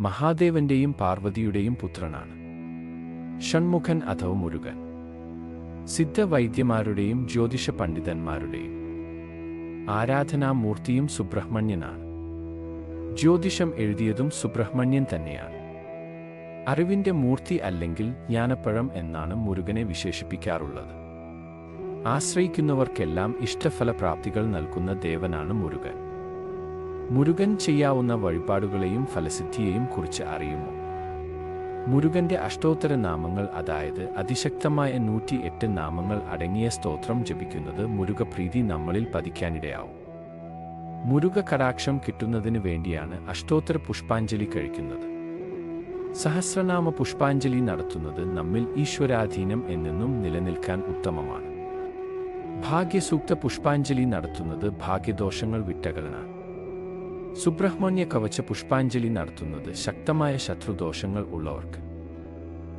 മഹാദേവന്റെയും പാർവതിയുടെയും പുത്രനാണ്. ഷൺമുഖൻ അഥവാ മുരുകൻ. സിദ്ധവൈദ്യമാരുടെയും ജ്യോതിഷ പണ്ഡിതന്മാരുടെയും ആരാധനാമൂർത്തിയും സുബ്രഹ്മണ്യനാണ്. ജ്യോതിഷം എഴുതിയതും സുബ്രഹ്മണ്യൻ തന്നെയാണ്. അറിവിന്റെ മൂർത്തി അല്ലെങ്കിൽ ജ്ഞാനപ്പഴം എന്നാണ് മുരുകനെ വിശേഷിപ്പിക്കാറുള്ളത്. ആശ്രയിക്കുന്നവർക്കെല്ലാം ഇഷ്ടഫലപ്രാപ്തികൾ നൽകുന്ന ദേവനാണ് മുരുകൻ. മുരുകൻ ചെയ്യാവുന്ന വഴിപാടുകളെയും ഫലസിദ്ധിയെയും കുറിച്ച് അറിയുമോ? മുരുകന്റെ അഷ്ടോത്തര നാമങ്ങൾ അതായത് അതിശക്തമായ നൂറ്റി എട്ട് നാമങ്ങൾ അടങ്ങിയ സ്തോത്രം ജപിക്കുന്നത് മുരുകപ്രീതി നമ്മളിൽ പതിക്കാനിടയാവും. മുരുക കടാക്ഷം കിട്ടുന്നതിന് വേണ്ടിയാണ് അഷ്ടോത്തര പുഷ്പാഞ്ജലി കഴിക്കുന്നത്. സഹസ്രനാമ പുഷ്പാഞ്ജലി നടത്തുന്നത് നമ്മിൽ ഈശ്വരാധീനം എന്നെന്നും നിലനിൽക്കാൻ ഉത്തമമാണ്. ഭാഗ്യസൂക്ത പുഷ്പാഞ്ജലി നടത്തുന്നത് ഭാഗ്യദോഷങ്ങൾ വിട്ടകലനാണ്. സുബ്രഹ്മണ്യ കവച പുഷ്പാഞ്ജലി നടത്തുന്നത് ശക്തമായ ശത്രുദോഷങ്ങൾ ഉള്ളവർക്ക്.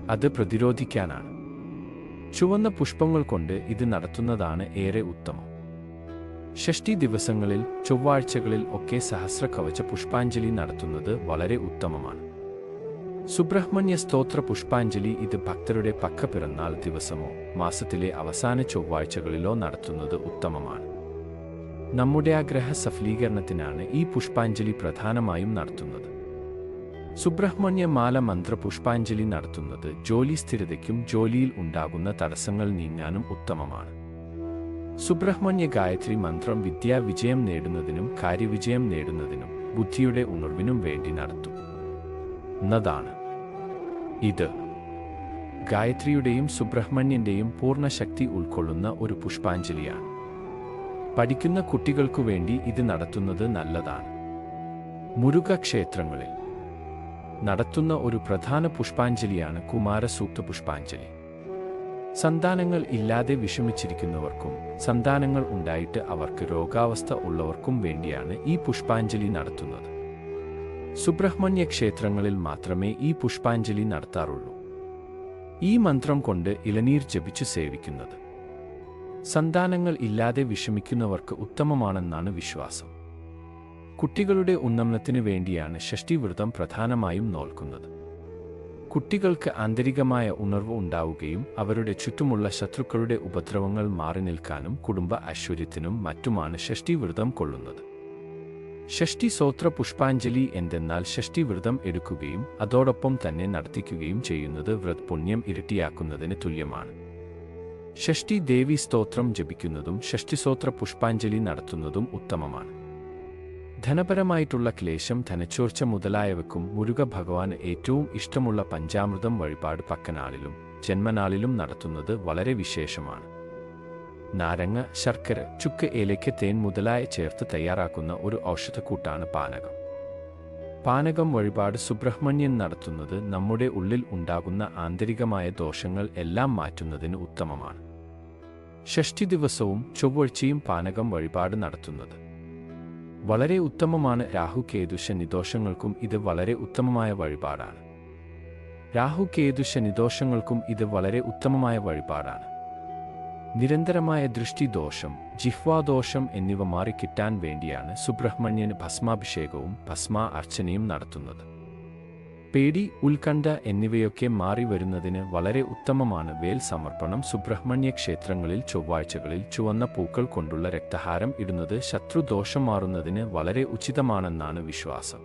അത് പ്രതിരോധിക്കാനാണ്. ചുവന്ന പുഷ്പങ്ങൾ കൊണ്ട് ഇത് നടത്തുന്നതാണ് ഏറെ ഉത്തമം. ഷഷ്ടി ദിവസങ്ങളിൽ ചൊവ്വാഴ്ചകളിൽ ഒക്കെ സഹസ്ര കവച പുഷ്പാഞ്ജലി നടത്തുന്നത് വളരെ ഉത്തമമാണ്. സുബ്രഹ്മണ്യ സ്തോത്ര പുഷ്പാഞ്ജലി ഇത് ഭക്തരുടെ പക്ക പിറന്നാൾ ദിവസമോ മാസത്തിലെ അവസാന ചൊവ്വാഴ്ചകളിലോ നടത്തുന്നത് ഉത്തമമാണ്. നമ്മുടെ ആഗ്രഹ സഫലീകരണത്തിനാണ് ഈ പുഷ്പാഞ്ജലി പ്രധാനമായും നടത്തുന്നത്. സുബ്രഹ്മണ്യ മാല മന്ത്ര പുഷ്പാഞ്ജലി നടത്തുന്നത് ജോലി സ്ഥിരതയ്ക്കും ജോലിയിൽ ഉണ്ടാകുന്ന തടസ്സങ്ങൾ നീങ്ങാനും ഉത്തമമാണ്. സുബ്രഹ്മണ്യ ഗായത്രി മന്ത്രം വിദ്യാവിജയം നേടുന്നതിനും കാര്യവിജയം നേടുന്നതിനും ബുദ്ധിയുടെ ഉണർവിനും വേണ്ടി നടത്തും. എന്നതാണ് ഇത് ഗായത്രിയുടെയും സുബ്രഹ്മണ്യന്റെയും പൂർണശക്തി ഉൾക്കൊള്ളുന്ന ഒരു പുഷ്പാഞ്ജലിയാണ്. പഠിക്കുന്ന കുട്ടികൾക്കു വേണ്ടി ഇത് നടത്തുന്നത് നല്ലതാണ്. മുരുകക്ഷേത്രങ്ങളിൽ നടത്തുന്ന ഒരു പ്രധാന പുഷ്പാഞ്ജലിയാണ് കുമാരസൂക്ത പുഷ്പാഞ്ജലി. സന്താനങ്ങൾ ഇല്ലാതെ വിഷമിച്ചിരിക്കുന്നവർക്കും സന്താനങ്ങൾ ഉണ്ടായിട്ട് അവർക്ക് രോഗാവസ്ഥ ഉള്ളവർക്കും വേണ്ടിയാണ് ഈ പുഷ്പാഞ്ജലി നടത്തുന്നത്. സുബ്രഹ്മണ്യ ക്ഷേത്രങ്ങളിൽ മാത്രമേ ഈ പുഷ്പാഞ്ജലി നടത്താറുള്ളൂ. ഈ മന്ത്രം കൊണ്ട് ഇളനീർ ജപിച്ചു സേവിക്കുന്നത്. സന്താനങ്ങൾ ഇല്ലാതെ വിഷമിക്കുന്നവർക്ക് ഉത്തമമാണെന്നാണ് വിശ്വാസം. കുട്ടികളുടെ ഉന്നമനത്തിന് വേണ്ടിയാണ് ഷഷ്ടിവ്രതം പ്രധാനമായും നോൽക്കുന്നത്. കുട്ടികൾക്ക് ആന്തരികമായ ഉണർവ് ഉണ്ടാവുകയും അവരുടെ ചുറ്റുമുള്ള ശത്രുക്കളുടെ ഉപദ്രവങ്ങൾ മാറി നിൽക്കാനും കുടുംബ ഐശ്വര്യത്തിനും മറ്റുമാണ് ഷഷ്ടിവ്രതം കൊള്ളുന്നത്. ഷഷ്ടി സോത്ര പുഷ്പാഞ്ജലി എന്തെന്നാൽ ഷഷ്ടി വ്രതം എടുക്കുകയും അതോടൊപ്പം തന്നെ നടത്തിക്കുകയും ചെയ്യുന്നത് വ്രത് പുണ്യം ഇരട്ടിയാക്കുന്നതിന് തുല്യമാണ്. ഷഷ്ടി ദേവി സ്തോത്രം ജപിക്കുന്നതും ഷഷ്ടിസ്തോത്ര പുഷ്പാഞ്ജലി നടത്തുന്നതും ഉത്തമമാണ്. ധനപരമായിട്ടുള്ള ക്ലേശം ധനച്ചോർച്ച മുതലായവക്കും മുരുക ഭഗവാൻ ഏറ്റവും ഇഷ്ടമുള്ള പഞ്ചാമൃതം വഴിപാട് പക്കനാളിലും ജന്മനാളിലും നടത്തുന്നത് വളരെ വിശേഷമാണ്. നാരങ്ങ ശർക്കര ചുക്ക് ഏലയ്ക്ക് തേൻ മുതലായ ചേർത്ത് തയ്യാറാക്കുന്ന ഒരു ഔഷധക്കൂട്ടാണ് പാനകം. പാനകം വഴിപാട് സുബ്രഹ്മണ്യൻ നടത്തുന്നത് നമ്മുടെ ഉള്ളിൽ ഉണ്ടാകുന്ന ആന്തരികമായ ദോഷങ്ങൾ എല്ലാം മാറ്റുന്നതിന് ഉത്തമമാണ്. ഷഷ്ടി ദിവസവും ചൊവ്വാഴ്ചയും പാനകം വഴിപാട് നടത്തുന്നത്. വളരെ ഉത്തമമാണ് രാഹു കേതു ശനിദോഷങ്ങൾക്കും ഇത് വളരെ ഉത്തമമായ വഴിപാടാണ്. രാഹു കേതു ശനിദോഷങ്ങൾക്കും ഇത് വളരെ ഉത്തമമായ വഴിപാടാണ്. നിരന്തരമായ ദൃഷ്ടിദോഷം ജിഹ്വാദോഷം എന്നിവ മാറിക്കിട്ടാൻ വേണ്ടിയാണ് സുബ്രഹ്മണ്യന് ഭസ്മാഭിഷേകവും ഭസ്മ അർച്ചനയും നടത്തുന്നത്. പേടി ഉത്കണ്ഠ എന്നിവയൊക്കെ മാറി വരുന്നതിന് വളരെ ഉത്തമമാണ്. വേൽ സമർപ്പണം സുബ്രഹ്മണ്യ ക്ഷേത്രങ്ങളിൽ ചൊവ്വാഴ്ചകളിൽ ചുവന്ന പൂക്കൾ കൊണ്ടുള്ള രക്തഹാരം ഇടുന്നത് ശത്രുദോഷം മാറുന്നതിന് വളരെ ഉചിതമാണെന്നാണ് വിശ്വാസം.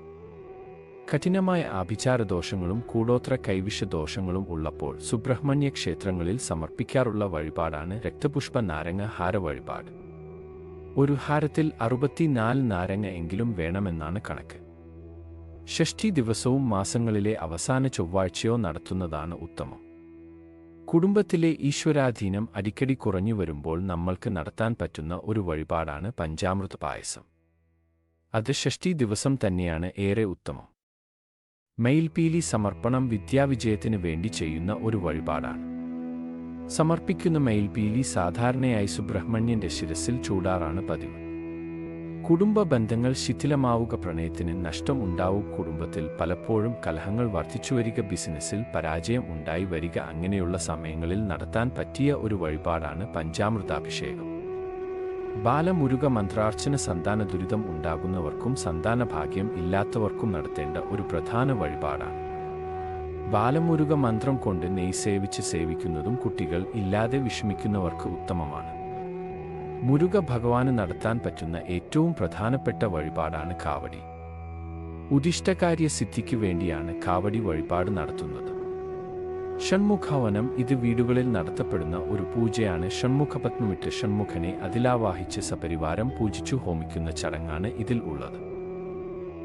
കഠിനമായ ആഭിചാരദോഷങ്ങളും കൂടോത്ര കൈവിഷദോഷങ്ങളും ഉള്ളപ്പോൾ സുബ്രഹ്മണ്യ ക്ഷേത്രങ്ങളിൽ സമർപ്പിക്കാറുള്ള വഴിപാടാണ് രക്തപുഷ്പ നാരങ്ങ ഹാര വഴിപാട്. ഒരു ഹാരത്തിൽ അറുപത്തിനാല് നാരങ്ങ എങ്കിലും വേണമെന്നാണ് കണക്ക്. ഷഷ്ടി ദിവസവും മാസങ്ങളിലെ അവസാന ചൊവ്വാഴ്ചയോ നടത്തുന്നതാണ് ഉത്തമം. കുടുംബത്തിലെ ഈശ്വരാധീനം അടിക്കടി കുറഞ്ഞു വരുമ്പോൾ നമ്മൾക്ക് നടത്താൻ പറ്റുന്ന ഒരു വഴിപാടാണ് പഞ്ചാമൃത പായസം. അത് ഷഷ്ടി ദിവസം തന്നെയാണ് ഏറെ ഉത്തമം. മെയിൽപീലി സമർപ്പണം വിദ്യാവിജയത്തിന് വേണ്ടി ചെയ്യുന്ന ഒരു വഴിപാടാണ്. സമർപ്പിക്കുന്ന മെയിൽപീലി സാധാരണയായി സുബ്രഹ്മണ്യന്റെ ശിരസിൽ ചൂടാറാണ് പതിവ്. കുടുംബ ബന്ധങ്ങൾ ശിഥിലമാവുക പ്രണയത്തിന് നഷ്ടം ഉണ്ടാവും കുടുംബത്തിൽ പലപ്പോഴും കലഹങ്ങൾ വർദ്ധിച്ചുവരിക ബിസിനസ്സിൽ പരാജയം ഉണ്ടായി വരിക അങ്ങനെയുള്ള സമയങ്ങളിൽ നടത്താൻ പറ്റിയ ഒരു വഴിപാടാണ് പഞ്ചാമൃതാഭിഷേകം. ബാലമുരുക മന്ത്രാർച്ചന സന്താന ദുരിതം ഉണ്ടാകുന്നവർക്കും സന്താന ഭാഗ്യം ഇല്ലാത്തവർക്കും നടത്തേണ്ട ഒരു പ്രധാന വഴിപാടാണ്. ബാലമുരുക മന്ത്രം കൊണ്ട് നെയ് സേവിച്ച് സേവിക്കുന്നതും കുട്ടികൾ ഇല്ലാതെ വിഷമിക്കുന്നവർക്ക് ഉത്തമമാണ്. മുരുക ഭഗവാന് നടത്താൻ പറ്റുന്ന ഏറ്റവും പ്രധാനപ്പെട്ട വഴിപാടാണ് കാവടി. ഉദിഷ്ടകാര്യ സിദ്ധിക്ക് വേണ്ടിയാണ് കാവടി വഴിപാട് നടത്തുന്നത്. ഷൺമുഖവനം ഇത് വീടുകളിൽ നടത്തപ്പെടുന്ന ഒരു പൂജയാണ്. ഷൺമുഖപത്മമിട്ട് ഷൺമുഖനെ അതിലാവാഹിച്ച് സപരിവാരം പൂജിച്ചു ഹോമിക്കുന്ന ചടങ്ങാണ് ഇതിൽ ഉള്ളത്.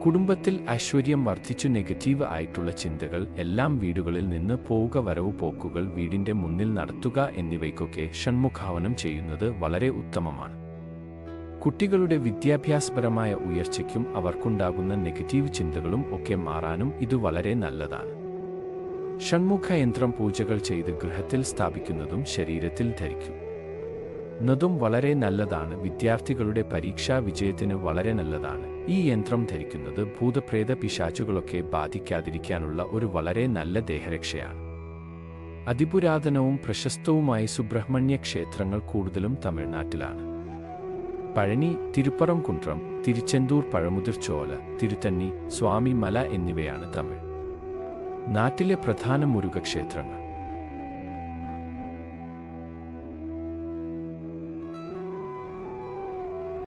കുടുംബത്തിൽ ഐശ്വര്യം വർദ്ധിച്ചു നെഗറ്റീവ് ആയിട്ടുള്ള ചിന്തകൾ എല്ലാം വീടുകളിൽ നിന്ന് പോവുക വരവ് പോക്കുകൾ വീടിന്റെ മുന്നിൽ നടത്തുക എന്നിവയ്ക്കൊക്കെ ഷൺമുഖാവനം ചെയ്യുന്നത് വളരെ ഉത്തമമാണ്. കുട്ടികളുടെ വിദ്യാഭ്യാസപരമായ ഉയർച്ചയ്ക്കും അവർക്കുണ്ടാകുന്ന നെഗറ്റീവ് ചിന്തകളും ഒക്കെ മാറാനും ഇത് വളരെ നല്ലതാണ്. ഷൺമുഖ യന്ത്രം പൂജകൾ ചെയ്ത് ഗൃഹത്തിൽ സ്ഥാപിക്കുന്നതും ശരീരത്തിൽ ധരിക്കും. നതും വളരെ നല്ലതാണ്. വിദ്യാർത്ഥികളുടെ പരീക്ഷാ വിജയത്തിന് വളരെ നല്ലതാണ്. ഈ യന്ത്രം ധരിക്കുന്നത് ഭൂതപ്രേത പിശാചുകളൊക്കെ ബാധിക്കാതിരിക്കാനുള്ള ഒരു വളരെ നല്ല ദേഹരക്ഷയാണ്. അതിപുരാതനവും പ്രശസ്തവുമായ സുബ്രഹ്മണ്യ ക്ഷേത്രങ്ങൾ കൂടുതലും തമിഴ്നാട്ടിലാണ്. പഴനി തിരുപ്പറംകുണ്ട്രം തിരുച്ചെന്തൂർ പഴമുതിർച്ചോല തിരുത്തന്നി സ്വാമി മല എന്നിവയാണ് തമിഴ്. നാട്ടിലെ പ്രധാന മുരുക ക്ഷേത്രങ്ങൾ